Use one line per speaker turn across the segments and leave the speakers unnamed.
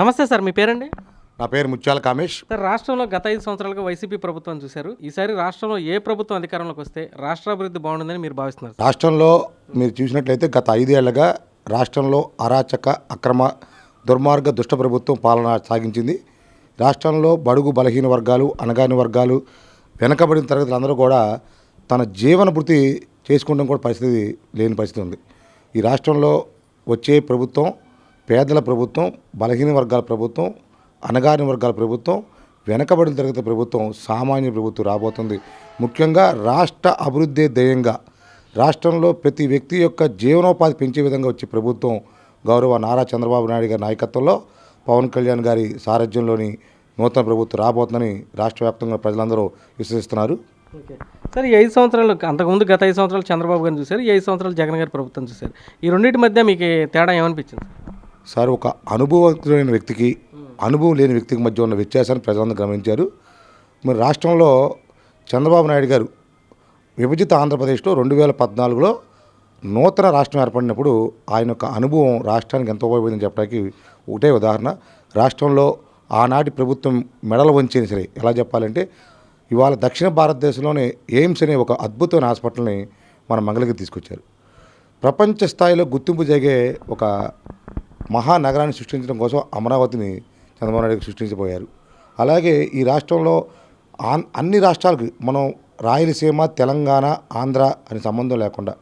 నమస్తే సార్ మీ పేరండి?
నా పేరు ముత్యాల కామేష్.
సార్ రాష్ట్రంలో గత ఐదు సంవత్సరాలుగా వైసీపీ ప్రభుత్వం చూశారు. ఈసారి రాష్ట్రంలో ఏ ప్రభుత్వం అధికారంలోకి వస్తే రాష్ట్రాభివృద్ధి బాగుంటుందని మీరు భావిస్తున్నారు?
రాష్ట్రంలో మీరు చూసినట్లయితే గత ఐదేళ్ళుగా రాష్ట్రంలో అరాచక అక్రమ దుర్మార్గ దుష్ట ప్రభుత్వం పాలన సాగించింది. రాష్ట్రంలో బడుగు బలహీన వర్గాలు అనగాని వర్గాలు వెనకబడిన తరగతులు అందరూ కూడా తన జీవన భృతి చేసుకుంటాం కూడా పరిస్థితి లేని పరిస్థితి ఉంది. ఈ రాష్ట్రంలో వచ్చే ప్రభుత్వం పేదల ప్రభుత్వం బలహీన వర్గాల ప్రభుత్వం అనగారిన వర్గాల ప్రభుత్వం వెనకబడిన తరగతి ప్రభుత్వం సామాన్య ప్రభుత్వం రాబోతుంది. ముఖ్యంగా రాష్ట్ర అభివృద్ధి ధ్యేయంగా రాష్ట్రంలో ప్రతి వ్యక్తి యొక్క జీవనోపాధి పెంచే విధంగా వచ్చే ప్రభుత్వం గౌరవ నారా చంద్రబాబు నాయుడు గారి నాయకత్వంలో పవన్ కళ్యాణ్ గారి సారథ్యంలోని నూతన ప్రభుత్వం రాబోతుందని రాష్ట్ర వ్యాప్తంగా ప్రజలందరూ విశ్వసిస్తున్నారు.
ఓకే. సార్ ఈ ఐదు సంవత్సరాలు అంతకుముందు గత ఐదు సంవత్సరాలు చంద్రబాబు గారిని చూశారు ఈ ఐదు సంవత్సరాలు జగన్ గారి ప్రభుత్వం చూశారు. ఈ రెండింటి మధ్య మీకు తేడా ఏమనిపించింది? సార్?
ఒక అనుభవస్తులైన వ్యక్తికి అనుభవం లేని వ్యక్తికి మధ్య ఉన్న వ్యత్యాసాన్ని ప్రజలందరూ గమనించారు మరి రాష్ట్రంలో చంద్రబాబు నాయుడు గారు విభజిత ఆంధ్రప్రదేశ్లో రెండు వేల పద్నాలుగులో నూతన రాష్ట్రం ఏర్పడినప్పుడు ఆయన యొక్క అనుభవం రాష్ట్రానికి ఎంత ఉపయోగపడిందని చెప్పడానికి ఒకటే ఉదాహరణ రాష్ట్రంలో ఆనాటి ప్రభుత్వం మెడలు వంచిన సరే ఎలా చెప్పాలంటే ఇవాళ దక్షిణ భారతదేశంలోనే ఎయిమ్స్ అనే ఒక అద్భుతమైన హాస్పిటల్ని మన మంగళగిరి తీసుకొచ్చారు ప్రపంచ స్థాయిలో గుర్తింపు జరిగే ఒక మహానగరాన్ని సృష్టించడం కోసం అమరావతిని చంద్రబాబు నాయుడు గారు సృష్టించబోయారు. అలాగే ఈ రాష్ట్రంలో ఆన్ అన్ని రాష్ట్రాలకు మనం రాయలసీమ తెలంగాణ ఆంధ్ర అని సంబంధం లేకుండా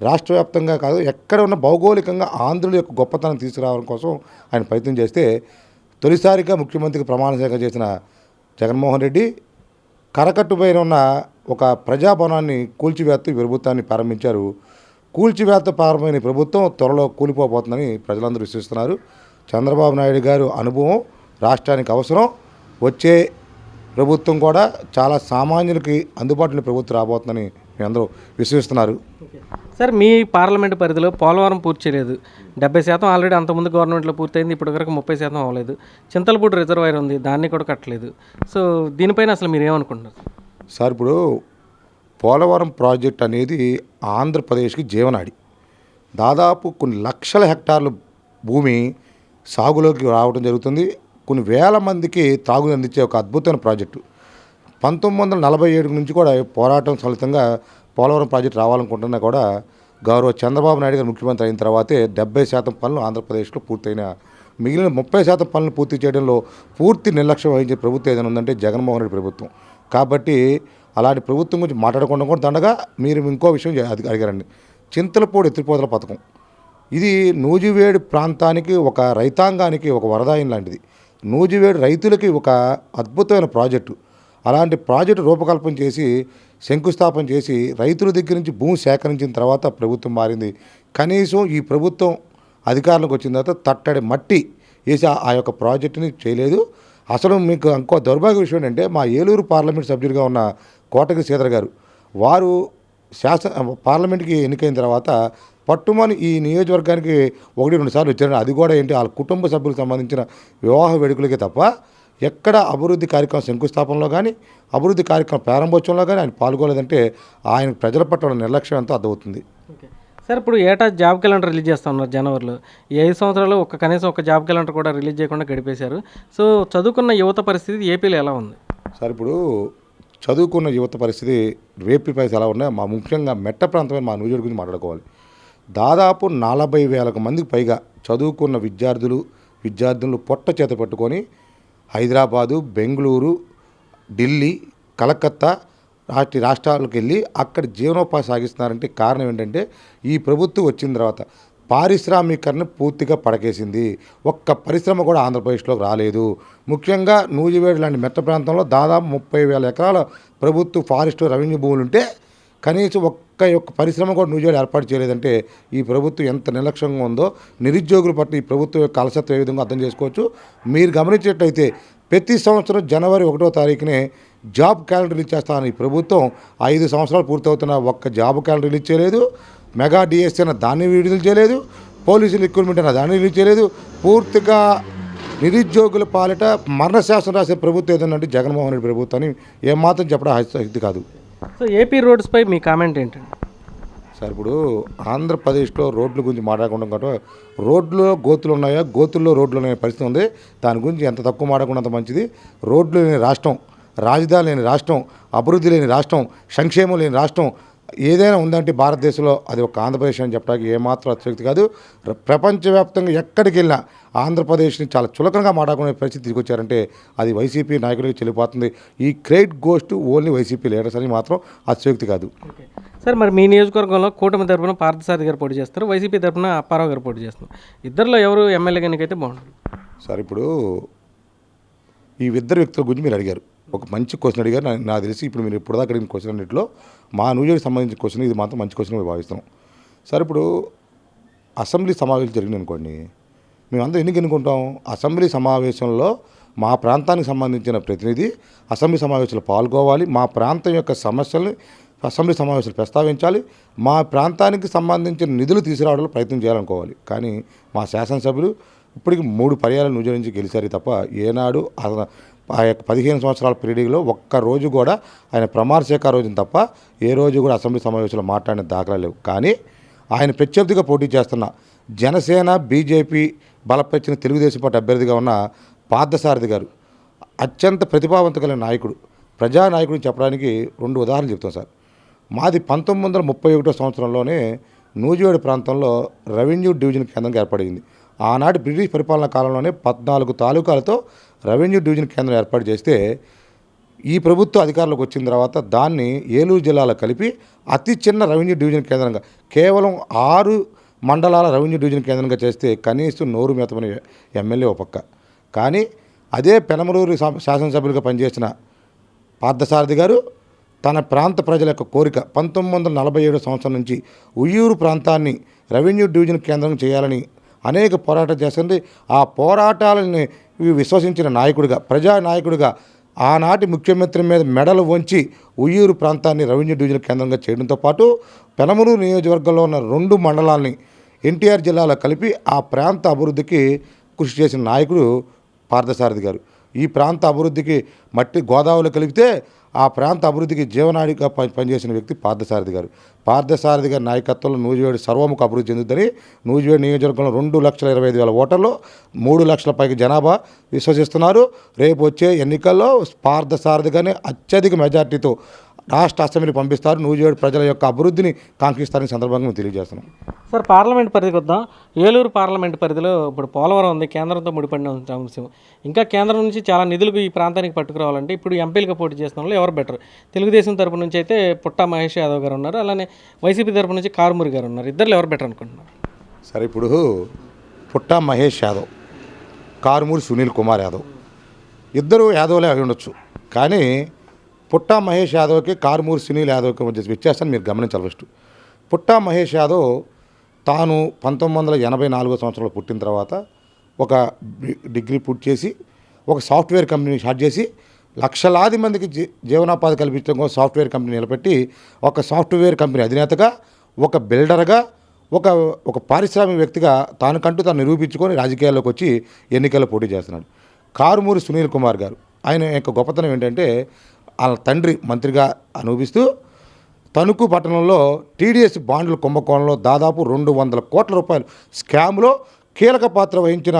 రాష్ట్ర వ్యాప్తంగా కాదు ఎక్కడ ఉన్న భౌగోళికంగా ఆంధ్రుల యొక్క గొప్పతనం తీసుకురావడం కోసం ఆయన ప్రయత్నం చేస్తే తొలిసారిగా ముఖ్యమంత్రికి ప్రమాణ స్వీకారం చేసిన జగన్మోహన్ రెడ్డి కరకట్టుపైన ఉన్న ఒక ప్రజాభవనాన్ని కూల్చివేత్తు ఈ ప్రభుత్వాన్ని ప్రారంభించారు కూల్చివేత్త ప్రారంభమైన ఈ ప్రభుత్వం త్వరలో కూలిపోబోతుందని ప్రజలందరూ విశ్వసిస్తున్నారు. చంద్రబాబు నాయుడు గారు అనుభవం రాష్ట్రానికి అవసరం. వచ్చే ప్రభుత్వం కూడా చాలా సామాన్యులకి అందుబాటులో ప్రభుత్వం రాబోతుందని అందరూ విశ్వసిస్తున్నారు.
సార్ మీ పార్లమెంటు పరిధిలో పోలవరం పూర్తి చేయలేదు. డెబ్బై శాతం ఆల్రెడీ అంతకుముందు గవర్నమెంట్లో పూర్తయింది ఇప్పటి వరకు ముప్పై శాతం అవ్వలేదు. చింతలపూడి రిజర్వాయర్ ఉంది దాన్ని కూడా కట్టలేదు. సో దీనిపైన అసలు మీరు ఏమనుకుంటున్నారు?
సార్ ఇప్పుడు పోలవరం ప్రాజెక్ట్ అనేది ఆంధ్రప్రదేశ్కి జీవనాడి. దాదాపు కొన్ని లక్షల హెక్టార్ల భూమి సాగులోకి రావడం జరుగుతుంది. కొన్ని వేల మందికి తాగుని అందించే ఒక అద్భుతమైన ప్రాజెక్టు. పంతొమ్మిది వందల నలభై ఏడు నుంచి కూడా పోరాటం ఫలితంగా పోలవరం ప్రాజెక్టు రావాలనుకుంటున్నా కూడా గౌరవ చంద్రబాబు నాయుడు గారు ముఖ్యమంత్రి అయిన తర్వాతే డెబ్బై శాతం పనులు ఆంధ్రప్రదేశ్లో పూర్తయిన మిగిలిన ముప్పై శాతం పనులు పూర్తి చేయడంలో పూర్తి నిర్లక్ష్యం వహించే ప్రభుత్వం ఏదైనా ఉందంటే జగన్మోహన్ రెడ్డి ప్రభుత్వం. కాబట్టి అలాంటి ప్రభుత్వం గురించి మాట్లాడకుండా కూడా దండగా మీరు ఇంకో విషయం అడిగారండి. చింతలపూడి ఎత్తిపోతల పథకం. ఇది నూజివేడు ప్రాంతానికి ఒక రైతాంగానికి ఒక వరదాయం లాంటిది. నూజివేడు రైతులకి ఒక అద్భుతమైన ప్రాజెక్టు. అలాంటి ప్రాజెక్టు రూపకల్పన చేసి శంకుస్థాపన చేసి రైతుల దగ్గర నుంచి భూమి సేకరించిన తర్వాత ప్రభుత్వం మారింది. కనీసం ఈ ప్రభుత్వం అధికారంలోకి వచ్చిన తర్వాత తట్టడి మట్టి వేసి ఆ- ఆ యొక్క ప్రాజెక్టుని చేయలేదు. అసలు మీకు ఇంకో దౌర్భాగ్య విషయం ఏంటంటే మా ఏలూరు పార్లమెంట్ సభ్యుడిగా ఉన్న కోటగిరి శ్రీధర్ గారు. వారు శాసన పార్లమెంట్కి ఎన్నికైన తర్వాత పట్టుమని ఈ నియోజకవర్గానికి ఒకటి రెండు సార్లు వచ్చారు అది కూడా ఏంటి? వాళ్ళ కుటుంబ సభ్యులకు సంబంధించిన వివాహ వేడుకలకే తప్ప ఎక్కడ అభివృద్ధి కార్యక్రమం శంకుస్థాపనలో కానీ అభివృద్ధి కార్యక్రమం ప్రారంభోత్సవంలో కానీ ఆయన పాల్గొలేదంటే ఆయన ప్రజల పట్ల నిర్లక్ష్యం ఎంతో అర్థమవుతుంది.
ఓకే. సార్ ఇప్పుడు ఏటా జాబ్ క్యాలెండర్ రిలీజ్ చేస్తా ఉన్నారు జనవరిలో. ఈ ఐదు సంవత్సరాలు ఒక కనీసం ఒక జాబ్ క్యాలెండర్ కూడా రిలీజ్ చేయకుండా గడిపేశారు. సో చదువుకున్న యువత పరిస్థితి ఏపీలో ఎలా ఉంది?
సార్ ఇప్పుడు చదువుకున్న యువత పరిస్థితి రేపు పరిస్థితి ఎలా ఉన్నాయి? మా ముఖ్యంగా మెట్ట ప్రాంతమైన మా నూజోడు గురించి మాట్లాడుకోవాలి. దాదాపు నలభై వేలకు మందికి పైగా చదువుకున్న విద్యార్థులు విద్యార్థులు పొట్ట చేత పట్టుకొని హైదరాబాదు బెంగళూరు ఢిల్లీ కలకత్తా రాష్ట్ర రాష్ట్రాలకు వెళ్ళి అక్కడ జీవనోపాధి సాగిస్తున్నారంటే కారణం ఏంటంటే ఈ ప్రభుత్వం వచ్చిన తర్వాత పారిశ్రామికరణ పూర్తిగా పడకేసింది. ఒక్క పరిశ్రమ కూడా ఆంధ్రప్రదేశ్లోకి రాలేదు. ముఖ్యంగా నూజివేడు లాంటి మెట్ట ప్రాంతంలో దాదాపు ముప్పై వేల ఎకరాల ప్రభుత్వ ఫారెస్ట్ రెవెన్యూ భూములు ఉంటే కనీసం ఒక్క యొక్క పరిశ్రమ కూడా నూజివేడు ఏర్పాటు చేయలేదంటే ఈ ప్రభుత్వం ఎంత నిర్లక్ష్యంగా ఉందో నిరుద్యోగుల పట్ల ఈ ప్రభుత్వం యొక్క అలసత్వం ఏ విధంగా అర్థం చేసుకోవచ్చు? మీరు గమనించేటైతే ప్రతి సంవత్సరం జనవరి ఒకటో తారీఖునే జాబ్ క్యాలెండర్ రిలీజ్ చేస్తానని ప్రభుత్వం ఐదు సంవత్సరాలు పూర్తవుతున్న ఒక్క జాబ్ క్యాలెండర్ రిలీజ్ చేయలేదు. మెగా డిఎస్సీ అన్న దాన్ని విడుదల చేయలేదు పోలీసులు రిక్రూట్మెంట్ అన్న దాన్ని రిలీజ్ చేయలేదు. పూర్తిగా నిరుద్యోగుల పాలిట మరణ శాసనం రాసే ప్రభుత్వం ఏదన్నా అంటే జగన్మోహన్ రెడ్డి ప్రభుత్వాన్ని ఏమాత్రం చెప్పడం ఇది కాదు.
సో ఏపీ రోడ్స్పై మీ కామెంట్ ఏంటండి?
సార్ ఇప్పుడు ఆంధ్రప్రదేశ్లో రోడ్ల గురించి మాట్లాడకుండా కాబట్టి రోడ్లో గోతులు ఉన్నాయా? గోతుల్లో రోడ్లు ఉన్నాయా? పరిస్థితి ఉంది. దాని గురించి ఎంత తక్కువ మాట్లాడకుండా అంత మంచిది. రోడ్లు లేని రాష్ట్రం రాజధాని లేని రాష్ట్రం అభివృద్ధి లేని రాష్ట్రం సంక్షేమం లేని రాష్ట్రం ఏదైనా ఉందంటే భారతదేశంలో అది ఒక ఆంధ్రప్రదేశ్ అని చెప్పడానికి ఏమాత్రం అతిశక్తి కాదు. ప్రపంచవ్యాప్తంగా ఎక్కడికి వెళ్ళినా ఆంధ్రప్రదేశ్ని చాలా చులకనగా మాట్లాడుకునే పరిస్థితి తీసుకొచ్చారంటే అది వైసీపీ నాయకుడికి చెల్లిపోతుంది. ఈ credit goes only YCP leaders అని మాత్రం అతిశక్తి కాదు.
సార్ మరి మీ నియోజకవర్గంలో కూటమి తరపున పార్థసారథి గారు పోటీ చేస్తారు వైసీపీ తరపున అప్పారావు గారు పోటీ చేస్తారు ఇద్దరిలో ఎవరు ఎమ్మెల్యే ఎన్నికైతే బాగుంటుంది?
సార్ ఇప్పుడు ఈ ఇద్దరు వ్యక్తుల గురించి మీరు అడిగారు. ఒక మంచి క్వశ్చన్ అడిగారు. నా- నాకు తెలిసి ఇప్పుడు మీరు ఇప్పుడు దాకా అడిగిన క్వశ్చన్ అన్నింటిలో మా న్యూజర్కి సంబంధించిన క్వశ్చన్ ఇది మాత్రం మంచి క్వశ్చన్ భావిస్తున్నాం సార్ ఇప్పుడు అసెంబ్లీ సమావేశం జరిగింది అనుకోండి మేమందరం ఎందుకు ఎన్నుకుంటాం? అసెంబ్లీ సమావేశంలో మా ప్రాంతానికి సంబంధించిన ప్రతినిధి అసెంబ్లీ సమావేశంలో పాల్గొవాలి. మా ప్రాంతం యొక్క సమస్యల్ని అసెంబ్లీ సమావేశాలు ప్రస్తావించాలి. మా ప్రాంతానికి సంబంధించిన నిధులు తీసుకురావడంలో ప్రయత్నం చేయాలనుకోవాలి. కానీ మా శాసనసభ్యులు ఇప్పటికి మూడు పర్యాలు న్యూజిలాండ్ నుంచి గెలిచారు తప్ప ఏనాడు ఆ యొక్క పదిహేను సంవత్సరాల పీరియడ్లో ఒక్క రోజు కూడా ఆయన ప్రమాణ రోజుని రోజున తప్ప ఏ రోజు కూడా అసెంబ్లీ సమావేశంలో మాట్లాడిన దాఖలా లేవు. కానీ ఆయన ప్రత్యర్థిగా పోటీ చేస్తున్న జనసేన బీజేపీ బలపరిచిన తెలుగుదేశం పార్టీ అభ్యర్థిగా ఉన్న పార్థసారథి గారు అత్యంత ప్రతిభావంత కలిగిన నాయకుడు. ప్రజానాయకుడిని చెప్పడానికి రెండు ఉదాహరణలు చెప్తాం సార్. మాది పంతొమ్మిది వందల ముప్పై ఒకటో సంవత్సరంలోనే నూజివేడు ప్రాంతంలో రెవెన్యూ డివిజన్ కేంద్రంగా ఏర్పడింది. ఆనాటి బ్రిటిష్ పరిపాలనా కాలంలోనే పద్నాలుగు తాలూకాలతో రెవెన్యూ డివిజన్ కేంద్రం ఏర్పాటు చేస్తే ఈ ప్రభుత్వ అధికారులకు వచ్చిన తర్వాత దాన్ని ఏలూరు జిల్లాలో కలిపి అతి చిన్న రెవెన్యూ డివిజన్ కేంద్రంగా కేవలం ఆరు మండలాల రెవెన్యూ డివిజన్ కేంద్రంగా చేస్తే కనీసం నోరు మెతమని ఎమ్మెల్యే ఒక పక్క. కానీ అదే పెనమలూరు శాసనసభ్యులుగా పనిచేసిన పార్థసారథి గారు తన ప్రాంత ప్రజల యొక్క కోరిక పంతొమ్మిది వందల నలభై ఏడు సంవత్సరం నుంచి ఉయ్యూరు ప్రాంతాన్ని రెవెన్యూ డివిజన్ కేంద్రం చేయాలని అనేక పోరాటాలు చేస్తుంది. ఆ పోరాటాలని విశ్వసించిన నాయకుడిగా ప్రజా నాయకుడిగా ఆనాటి ముఖ్యమంత్రి మీద మెడలు వంచి ఉయ్యూరు ప్రాంతాన్ని రెవెన్యూ డివిజన్ కేంద్రంగా చేయడంతో పాటు పెనమూరు నియోజకవర్గంలో ఉన్న రెండు మండలాల్ని ఎన్టీఆర్ జిల్లాలో కలిపి ఆ ప్రాంత అభివృద్ధికి కృషి చేసిన నాయకుడు పార్థసారథి గారు. ఈ ప్రాంత అభివృద్ధికి మట్టి గోదావరిలో కలిపితే ఆ ప్రాంత అభివృద్ధికి జీవనాడిగా పని పనిచేసిన వ్యక్తి పార్థసారథి గారు. పార్థసారథి గారి నాయకత్వంలో నూజివేడు సర్వముఖ అభివృద్ధి చెందుతుందని నూజివేడు నియోజకవర్గంలో రెండు లక్షల ఇరవై ఐదు వేల ఓటర్లు మూడు లక్షల పైకి జనాభా విశ్వసిస్తున్నారు. రేపు వచ్చే ఎన్నికల్లో పార్థసారథి గారిని అత్యధిక మెజార్టీతో రాష్ట్ర అసెంబ్లీ పంపిస్తారు. నూజివేడు ప్రజల యొక్క అభివృద్ధిని కాంక్షిస్తారని సందర్భంగా మేము తెలియజేస్తున్నాం.
సార్ పార్లమెంట్ పరిధికి వద్దాం ఏలూరు పార్లమెంట్ పరిధిలో ఇప్పుడు పోలవరం ఉంది కేంద్రంతో ముడిపడిన అంశం. ఇంకా కేంద్రం నుంచి చాలా నిధులకు ఈ ప్రాంతానికి పట్టుకురావాలంటే ఇప్పుడు ఎంపీలుగా పోటీ చేస్తున్న వాళ్ళు ఎవరు బెటర్? తెలుగుదేశం తరపు నుంచి అయితే పుట్టా మహేష్ యాదవ్ గారు ఉన్నారు అలానే వైసీపీ తరపు నుంచి కారుమూరి గారు ఉన్నారు. ఇద్దరు ఎవరు బెటర్ అనుకుంటున్నారు?
సరే ఇప్పుడు పుట్టా మహేష్ యాదవ్ కారుమూరి సునీల్ కుమార్ యాదవ్. ఇద్దరు యాదవ్లే అయి ఉండొచ్చు. కానీ పుట్టా మహేష్ యాదవ్కి కార్మూర్ సునీల్ యాదవ్కి మధ్య వ్యత్యాసాన్ని మీరు గమనించాలి ఫస్ట్. పుట్టా మహేష్ యాదవ్ తాను పంతొమ్మిది వందల ఎనభై నాలుగో సంవత్సరంలో పుట్టిన తర్వాత ఒక డిగ్రీ పూర్తి చేసి ఒక సాఫ్ట్వేర్ కంపెనీ స్టార్ట్ చేసి లక్షలాది మందికి జీ జీవనోపాధి కల్పించడం కోసం సాఫ్ట్వేర్ కంపెనీ నిలబెట్టి ఒక సాఫ్ట్వేర్ కంపెనీ అధినేతగా ఒక బిల్డర్గా ఒక ఒక పారిశ్రామిక వ్యక్తిగా తానుకంటూ తాను నిరూపించుకొని రాజకీయాల్లోకి వచ్చి ఎన్నికల్లో పోటీ చేస్తున్నాడు. కారుమూరి సునీల్ కుమార్ గారు. ఆయన యొక్క గొప్పతనం ఏంటంటే వాళ్ళ తండ్రి మంత్రిగా అనుభవిస్తూ తణుకు పట్టణంలో టీడీఎస్ బాండ్ల కుంభకోణంలో దాదాపు రెండు వందల కోట్ల రూపాయలు స్కామ్లో కీలక పాత్ర వహించిన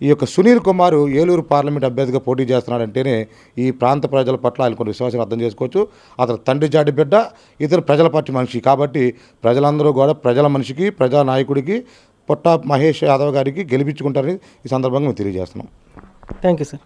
ఈ యొక్క సునీల్ కుమార్ ఏలూరు పార్లమెంట్ అభ్యర్థిగా పోటీ చేస్తున్నాడంటేనే ఈ ప్రాంత ప్రజల పట్ల ఆయన కొన్ని విశ్వాసాలు అర్థం చేసుకోవచ్చు. అతను తండ్రి జాటి బిడ్డ ఇతను ప్రజల పార్టీ మనిషి. కాబట్టి ప్రజలందరూ కూడా ప్రజల మనిషికి ప్రజా నాయకుడికి పుట్ట మహేష్ యాదవ్ గారికి గెలిపించుకుంటారని ఈ సందర్భంగా మేము తెలియజేస్తున్నాం.
Thank you sir.